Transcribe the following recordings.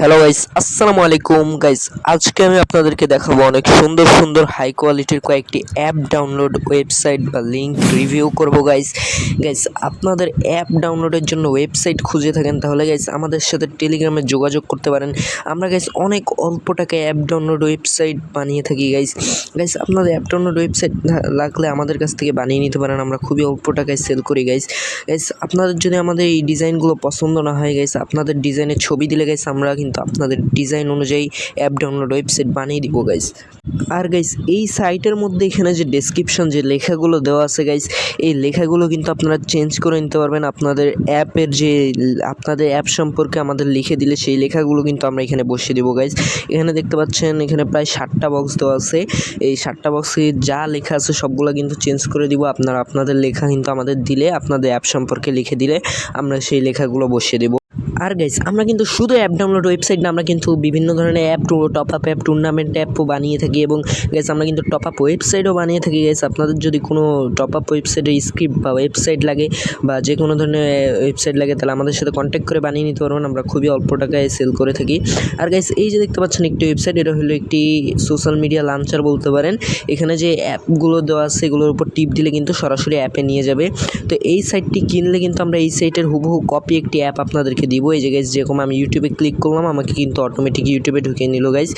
Hello guys আসসালামু আলাইকুম guys আজকে আমি আপনাদেরকে দেখাবো অনেক সুন্দর সুন্দর হাই কোয়ালিটির কয়েকটি অ্যাপ ডাউনলোড ওয়েবসাইট বা লিঙ্ক রিভিউ করব গাইস গাইস আপনাদের অ্যাপ ডাউনলোডের জন্য ওয়েবসাইট খুঁজে থাকেন, তাহলে গাইস আমাদের সাথে টেলিগ্রামে যোগাযোগ করতে পারেন। আমরা গাইস অনেক অল্প টাকায় অ্যাপ ডাউনলোড ওয়েবসাইট বানিয়ে থাকি গাইস গাইস আপনাদের অ্যাপ ডাউনলোড ওয়েবসাইট লাগলে আমাদের কাছ থেকে বানিয়ে নিতে পারেন। আমরা খুবই অল্প টাকায় সেল করি গাইস গাইস আপনাদের যদি আমাদের এই ডিজাইনগুলো পছন্দ না হয় গাইস আপনাদের ডিজাইনের ছবি দিলে গাইস আমরা কিন্তু আপনাদের ডিজাইন অনুযায়ী অ্যাপ ডাউনলোড ওয়েবসাইট বানিয়ে দিব গাইস আর গাইস এই সাইটের মধ্যে এখানে যে ডেসক্রিপশন যে লেখাগুলো দেওয়া আছে গাইস এই লেখাগুলো কিন্তু আপনারা চেঞ্জ করে নিতে পারবেন। আপনাদের অ্যাপের যে, আপনাদের অ্যাপ সম্পর্কে আমাদের লিখে দিলে সেই লেখাগুলো কিন্তু আমরা এখানে বসিয়ে দেবো গাইস এখানে দেখতে পাচ্ছেন, এখানে প্রায় ষাটটা বক্স দেওয়া আছে। এই ষাটটা বক্সে যা লেখা আছে সবগুলো কিন্তু চেঞ্জ করে দিব। আপনারা, আপনাদের লেখা কিন্তু আমাদের দিলে, আপনাদের অ্যাপ সম্পর্কে লিখে দিলে আমরা সেই লেখাগুলো বসিয়ে দেবো। আর গাইস আমরা কিন্তু শুধু অ্যাপ ডাউনলোড ওয়েবসাইট না, আমরা কিন্তু বিভিন্ন ধরনের app to top up app tournament অ্যাপও বানিয়ে থাকি এবং গাইস আমরা কিন্তু টপ আপ ওয়েবসাইটও বানিয়ে থাকি গাইস আপনাদের যদি কোনো টপ আপ ওয়েবসাইটের স্ক্রিপ্ট বা ওয়েবসাইট লাগে বা যে কোনো ধরনের ওয়েবসাইট লাগে, তাহলে আমাদের সাথে কন্ট্যাক্ট করে বানিয়ে নিতে পারবেন। আমরা খুবই অল্প টাকায় সেল করে থাকি। আর গাইস এই যে দেখতে পাচ্ছেন একটি ওয়েবসাইট এটা হলো একটি সোশ্যাল মিডিয়া লাঞ্চার বলতে পারেন। এখানে যে অ্যাপগুলো দেওয়া আছে, এগুলোর উপর টিপ দিলে কিন্তু সরাসরি অ্যাপে নিয়ে যাবে। তো এই সাইটটি কিনলে কিন্তু আমরা এই সাইটের হুবহু কপি একটি অ্যাপ আপনাদেরকে দিব। এই যে গাইজ যেরকম আমি ইউটিউবে ক্লিক করলাম, আমাকে কিন্তু অটোমেটিক ইউটিউবে ঢুকিয়ে নিল গাইজ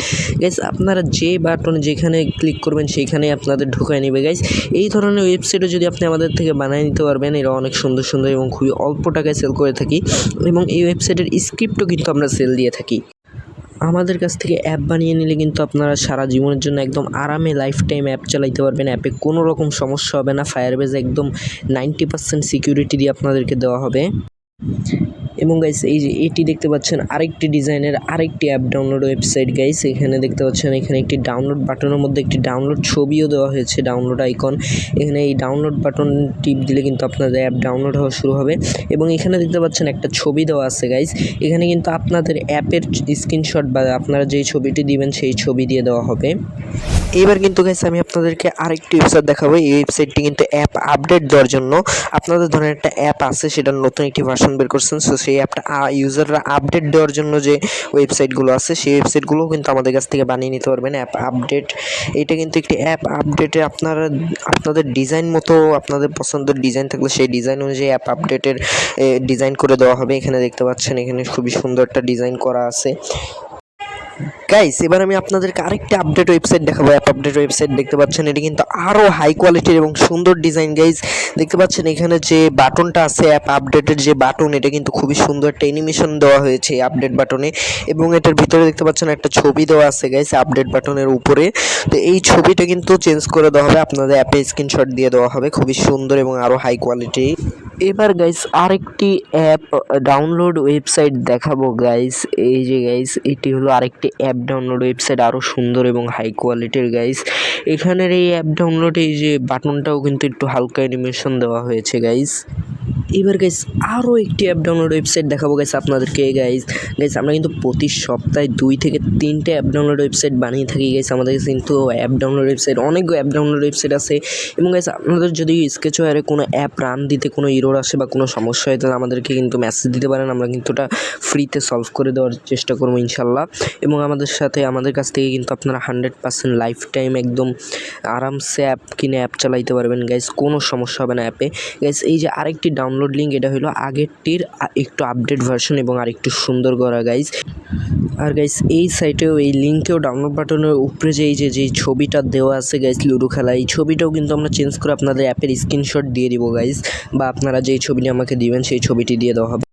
গাইজ আপনারা যে বাটন যেখানে ক্লিক করবেন সেইখানে আপনাদের ঢুকিয়ে নেবে গাইজ এই ধরনের ওয়েবসাইটও যদি আপনি আমাদের থেকে বানিয়ে নিতে পারবেন, এরা অনেক সুন্দর সুন্দর এবং খুবই অল্প টাকায় সেল করে থাকি। এবং এই ওয়েবসাইটের স্ক্রিপ্টও কিন্তু আমরা সেল দিয়ে থাকি। আমাদের কাছ থেকে অ্যাপ বানিয়ে নিলে কিন্তু আপনারা সারা জীবনের জন্য একদম আরামে লাইফ টাইম অ্যাপ চালাইতে পারবেন। অ্যাপে কোনো রকম সমস্যা হবে না ফায়ারবেজ একদম নাইনটি পার্সেন্ট সিকিউরিটি দিয়ে আপনাদেরকে দেওয়া হবে। এবং গাইস এই যে এটি দেখতে পাচ্ছেন আরেকটি ডিজাইনের আরেকটি অ্যাপ ডাউনলোড ওয়েবসাইট গাইস এখানে দেখতে পাচ্ছেন এখানে একটি ডাউনলোড বাটনের মধ্যে একটি ডাউনলোড ছবিও দেওয়া হয়েছে ডাউনলোড আইকন এখানে এই ডাউনলোড বাটন টিপ দিলে কিন্তু আপনাদের অ্যাপ ডাউনলোড হওয়া শুরু হবে এবং এখানে দেখতে পাচ্ছেন একটা ছবি দেওয়া আছে গাইস এখানে কিন্তু আপনাদের অ্যাপের স্ক্রিনশট বা আপনারা যেই ছবিটি দিবেন সেই ছবি দিয়ে দেওয়া হবে। এবার কিন্তু গাইস আমি আপনাদেরকে আরেকটি ওয়েবসাইট দেখাবো। এই ওয়েবসাইটটি কিন্তু অ্যাপ আপডেট দেওয়ার জন্য। আপনাদের ধরেন একটা অ্যাপ আছে, সেটার নতুন একটি ভার্সন বের করছেন। সো সেই অ্যাপটা ইউজাররা আপডেট দেওয়ার জন্য যে ওয়েবসাইটগুলো আছে, সেই ওয়েবসাইটগুলোও কিন্তু আমাদের কাছ থেকে বানিয়ে নিতে পারবেন অ্যাপ আপডেট এটা কিন্তু একটি অ্যাপ আপডেটে আপনারা, আপনাদের ডিজাইন মতো, আপনাদের পছন্দের ডিজাইন থাকলে সেই ডিজাইন অনুযায়ী অ্যাপ আপডেটের ডিজাইন করে দেওয়া হবে। এখানে দেখতে পাচ্ছেন, এখানে খুবই সুন্দর একটা ডিজাইন করা আছে। গাইস এবার আমি আপনাদেরকে আরেকটা আপডেট ওয়েবসাইট দেখাবো। অ্যাপ আপডেট ওয়েবসাইট দেখতে পাচ্ছেন, এটি কিন্তু আরও হাই কোয়ালিটির এবং সুন্দর ডিজাইন গাইজ দেখতে পাচ্ছেন এখানে যে বাটনটা আছে অ্যাপ আপডেটের যে বাটন এটা কিন্তু খুবই সুন্দর একটা অ্যানিমেশন দেওয়া হয়েছে আপডেট বাটনে এবং এটার ভিতরে দেখতে পাচ্ছেন একটা ছবি দেওয়া আছে গাইস আপডেট বাটনের উপরে। তো এই ছবিটা কিন্তু চেঞ্জ করে দেওয়া হবে, আপনাদের অ্যাপে স্ক্রিনশট দিয়ে দেওয়া হবে। খুবই সুন্দর এবং আরও হাই কোয়ালিটি এবার গাইস আরেকটি অ্যাপ ডাউনলোড ওয়েবসাইট দেখাবো গাইস এই যে গাইস এটি হলো আরেকটি অ্যাপ ডাউনলোড ওয়েবসাইট আরও সুন্দর এবং হাই কোয়ালিটির গাইস এখানের এই অ্যাপ ডাউনলোড এই যে বাটনটাও কিন্তু একটু হালকা অ্যানিমেশন দেওয়া হয়েছে গাইস এবার গাইস আরও একটি অ্যাপ ডাউনলোড ওয়েবসাইট দেখাবো গাইস আপনাদেরকে। গাইস গাইস আমরা কিন্তু প্রতি সপ্তাহে দুই থেকে তিনটে অ্যাপ ডাউনলোড ওয়েবসাইট বানিয়ে থাকি। গাইস আমাদের কিন্তু অ্যাপ ডাউনলোড ওয়েবসাইট অনেক অ্যাপ ডাউনলোড ওয়েবসাইট আছে। এবং গাইস আপনাদের যদি স্কেচ ওয়ারে কোনো অ্যাপ রান দিতে কোনো ইরোর আসে বা কোনো সমস্যা হয়, তাহলে আমাদেরকে কিন্তু মেসেজ দিতে পারেন। আমরা কিন্তু ওটা ফ্রিতে সলভ করে দেওয়ার চেষ্টা করব ইনশাল্লাহ এবং আমাদের সাথে, আমাদের কাছ থেকে কিন্তু আপনারা হান্ড্রেড পার্সেন্ট লাইফ টাইম একদম আরামসে অ্যাপ কিনে অ্যাপ চালাইতে পারবেন। গাইস কোনো সমস্যা হবে না অ্যাপে গাইস এই যে আরেকটি ডাউনলোড লিঙ্ক এটা হলো আগেরটির একটু আপডেট ভার্সন এবং আর একটু সুন্দর করা গাইজ আর গাইজ এই সাইটেও এই লিঙ্কেও ডাউনলোড বাটনের উপরে যে, এই যে যে ছবিটা দেওয়া আছে গাইজ লুডো খেলা, এই ছবিটাও কিন্তু আমরা চেঞ্জ করে আপনাদের অ্যাপের স্ক্রিনশট দিয়ে দিব গাইজ বা আপনারা যেই ছবিটি আমাকে দিবেন, সেই ছবিটি দিয়ে দেওয়া হবে।